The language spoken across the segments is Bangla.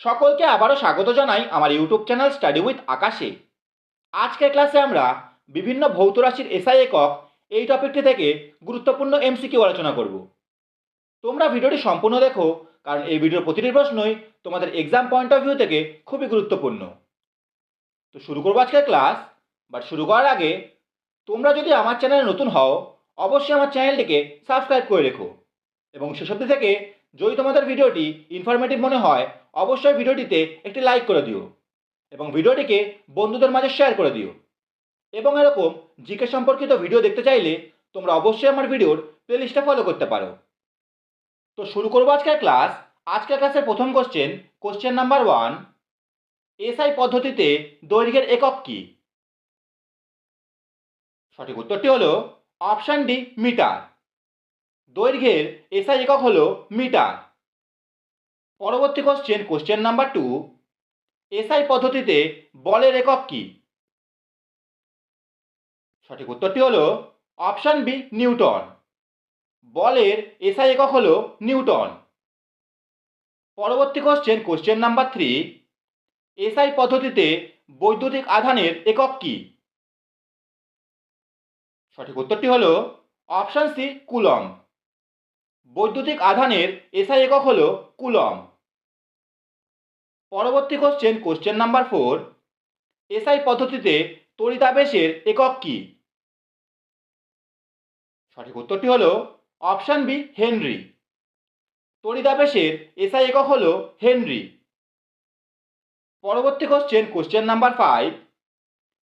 সকলকে আবারও স্বাগত জানাই আমার ইউটিউব চ্যানেল স্টাডি উইথ আকাশে। আজকের ক্লাসে আমরা বিভিন্ন ভৌত রাশির এসআই একক এই টপিকটি থেকে গুরুত্বপূর্ণ এমসিকিউ আলোচনা করব। তোমরা ভিডিওটি সম্পূর্ণ দেখো, কারণ এই ভিডিওর প্রতিটি প্রশ্নই তোমাদের এক্সাম পয়েন্ট অফ ভিউ থেকে খুবই গুরুত্বপূর্ণ। তো শুরু করব আজকের ক্লাস বাট শুরু করার আগে তোমরা যদি আমার চ্যানেলে নতুন হও, অবশ্যই আমার চ্যানেলটিকে সাবস্ক্রাইব করে রেখো। এবং শেষব্দি থেকে যদি তোমাদের ভিডিওটি ইনফরমেটিভ মনে হয়, অবশ্যই ভিডিওটিতে একটি লাইক করে দিও এবং ভিডিওটিকে বন্ধুদের মাঝে শেয়ার করে দিও। এবং এরকম জিকে সম্পর্কিত ভিডিও দেখতে চাইলে তোমরা অবশ্যই আমার ভিডিওর প্লেলিস্টে ফলো করতে পারো। তো শুরু করব আজকের ক্লাস আজকের ক্লাসের প্রথম question question number one SI পদ্ধতিতে দৈর্ঘ্যের একক কি? সঠিক উত্তরটি হলো অপশান ডি, মিটার। দৈর্ঘ্যের এসআই একক হলো মিটার। পরবর্তী question question number two SI পদ্ধতিতে বলের একক কী? সঠিক উত্তরটি হলো অপশান বি নিউটন। বলের এসআই একক হলো নিউটন। পরবর্তী question question number three SI পদ্ধতিতে বৈদ্যুতিক আধানের একক কী? সঠিক উত্তরটি হলো অপশান সি কুলম বৈদ্যুতিক আধানের এসআই একক হল কুলম পরবর্তী question question number four SI পদ্ধতিতে তড়িতাবেশের একক কী? সঠিক উত্তরটি হল অপশান বি হেনরি তড়িতাবেশের এসআই একক হল হেনরি পরবর্তী question question number five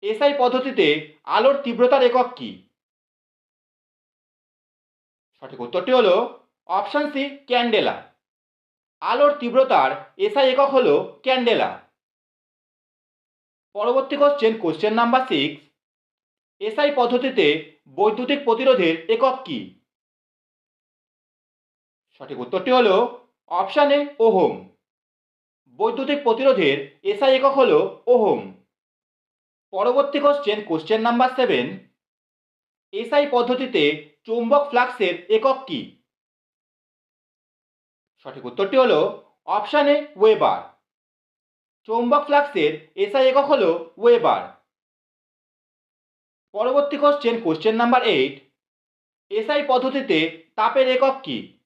SI পদ্ধতিতে আলোর তীব্রতার একক কী? সঠিক উত্তরটি হলো অপশান সি ক্যান্ডেলা আলোর তীব্রতার এসআই একক হল ক্যান্ডেলা পরবর্তী question question number six SI পদ্ধতিতে বৈদ্যুতিক প্রতিরোধের একক কী? সঠিক উত্তরটি হলো অপশান ওহম. বৈদ্যুতিক প্রতিরোধের এসআই একক হল ওহোম। পরবর্তী question question number seven SI পদ্ধতিতে চৌম্বক ফ্লাক্সের একক কী? সঠিক উত্তরটি হলো অপশান এ ওয়েবার চৌম্বক ফ্লাক্সের এসআই একক হলো ওয়েবার পরবর্তী question question number eight SI পদ্ধতিতে তাপের একক কী?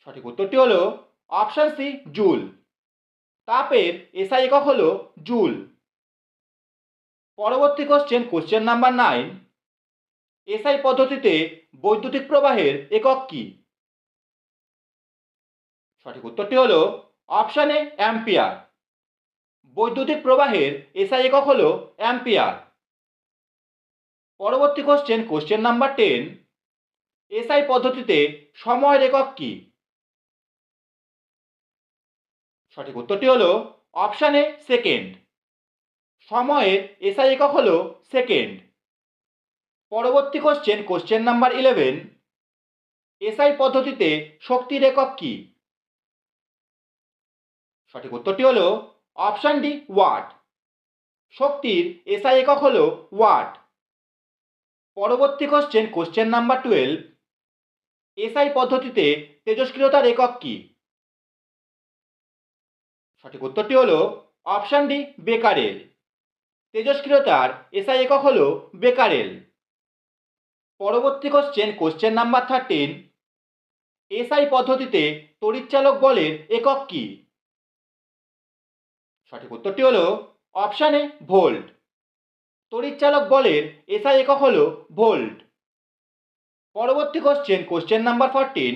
সঠিক উত্তরটি হলো অপশান সি জুল তাপের এসআই একক হলো জুল পরবর্তী question question number nine SI পদ্ধতিতে বৈদ্যুতিক প্রবাহের একক কী? সঠিক উত্তরটি হলো অপশানে অ্যাম্পিয়ার বৈদ্যুতিক প্রবাহের এসআই একক হলো অ্যাম্পিয়ার পরবর্তী question question number ten SI পদ্ধতিতে সময়ের একক কী? সঠিক উত্তরটি হলো অপশানে সেকেন্ড সময়ের এসআই একক হলো সেকেন্ড পরবর্তী question question number eleven SI পদ্ধতিতে শক্তির একক কী? সঠিক উত্তরটি হলো অপশান ডি ওয়াট শক্তির এসআই একক হলো ওয়াট পরবর্তী question question number twelve SI পদ্ধতিতে তেজস্ক্রিয়তার একক কী? সঠিক উত্তরটি হলো অপশান ডি বেকারেল। তেজস্ক্রিয়তার এসআই একক হলো বেকারেল। পরবর্তী question question number thirteen SI পদ্ধতিতে তড়িৎচালক বলের একক কী? সঠিক উত্তরটি হলো অপশান এ ভোল্ট তড়িৎচালক বলের এসআই একক হলো ভোল্ট পরবর্তী question question number fourteen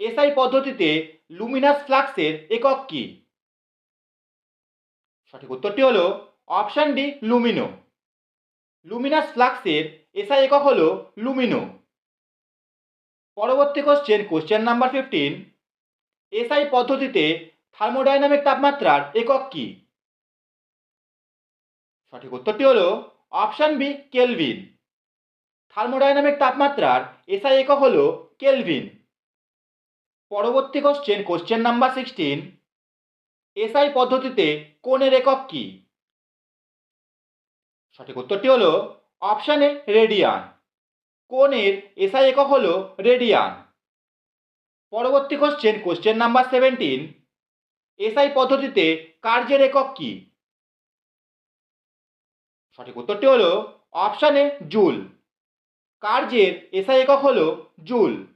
SI পদ্ধতিতে লুমিনাস ফ্লাক্সের একক কী? সঠিক উত্তরটি হলো অপশান ডি লুমিনো লুমিনাস ফ্লাক্সের এসআই একক হলো লুমিনো পরবর্তী question question number fifteen SI পদ্ধতিতে থার্মোডাইনামিক তাপমাত্রার একক কী? সঠিক উত্তরটি হলো অপশান বি, কেলভিন। থার্মোডাইনামিক তাপমাত্রার এসআই একক হলো কেলভিন। পরবর্তী question question number sixteen SI পদ্ধতিতে কোণের একক কী? সঠিক উত্তরটি হলো অপশানে রেডিয়ান। কোণের এসআই একক হলো রেডিয়ান। পরবর্তী question question number seventeen SI পদ্ধতিতে কার্যের একক কি? সঠিক উত্তরটি হলো অপশানে জুল। কার্যের এসআই একক হলো জুল।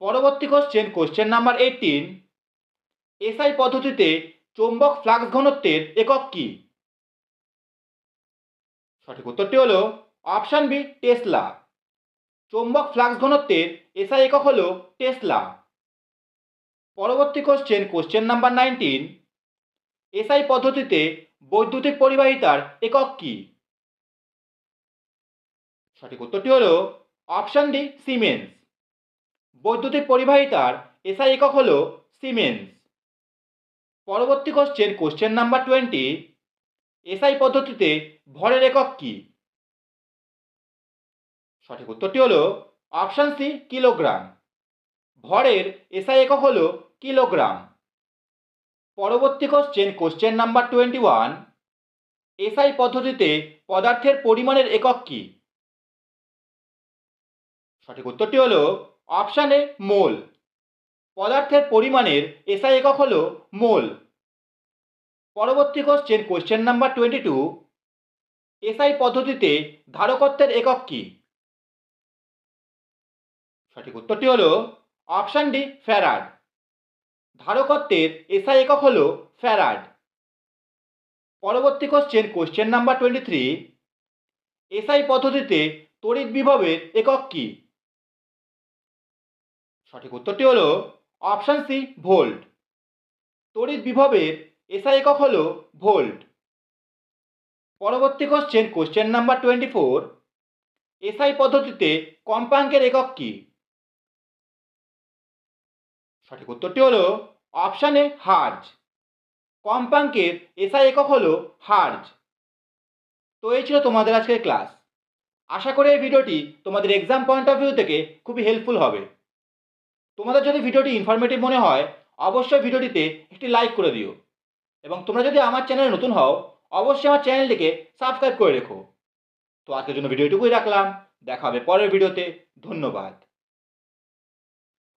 পরবর্তী question question number eighteen SI পদ্ধতিতে চৌম্বক ফ্লাক্স ঘনত্বের একক কি? সঠিক উত্তরটি হলো অপশান বি টেসলা। চৌম্বক ফ্লাক্স ঘনত্বের এসআই একক হলো টেসলা। পরবর্তী question question number nineteen SI পদ্ধতিতে বৈদ্যুতিক পরিবাহিতার একক কি? সঠিক উত্তরটি হলো অপশান ডি সিমেন্স বৈদ্যুতিক পরিবাহিতার এসআই একক হল সিমেন্স পরবর্তী question question number twenty SI পদ্ধতিতে ভরের একক কি? সঠিক উত্তরটি হল অপশান সি কিলোগ্রাম ভরের এসআই একক হলো কিলোগ্রাম। পরবর্তী question question number twenty one SI পদ্ধতিতে পদার্থের পরিমাণের একক কি? সঠিক উত্তরটি হলো অপশানে মোল পদার্থের পরিমাণের এসআই একক হলো মোল পরবর্তী question question number twenty two SI পদ্ধতিতে ধারকত্বের একক কি? সঠিক উত্তরটি হলো অপশান ডি ফ্যারাড ধারকত্বের এসআই একক হলো ফ্যারাড। পরবর্তী question question number twenty three SI পদ্ধতিতে তড়িৎ বিভবের একক কি? সঠিক উত্তরটি হলো অপশান সি ভোল্ট তড়িৎ বিভবের এসআই একক হল ভোল্ট পরবর্তী question question number twenty four SI পদ্ধতিতে কম্পাঙ্কের একক কি? সঠিক উত্তরটি হলো অপশানে হার্জ কম্পাঙ্কের এসআই একক হলো হার্জ তো এই ছিল তোমাদের আজকের ক্লাস আশা করি এই ভিডিওটি তোমাদের এক্সাম পয়েন্ট অফ ভিউ থেকে খুবই হেল্পফুল হবে। তোমাদের যদি ভিডিওটি ইনফরমেটিভ মনে হয়, অবশ্যই ভিডিওটিতে একটি লাইক করে দিও। এবং তোমরা যদি আমার চ্যানেলে নতুন হও, অবশ্যই আমার চ্যানেলটিকে সাবস্ক্রাইব করে রেখো। তো আজকের জন্য ভিডিওটুকুই রাখলাম। দেখা হবে পরের ভিডিওতে। ধন্যবাদ।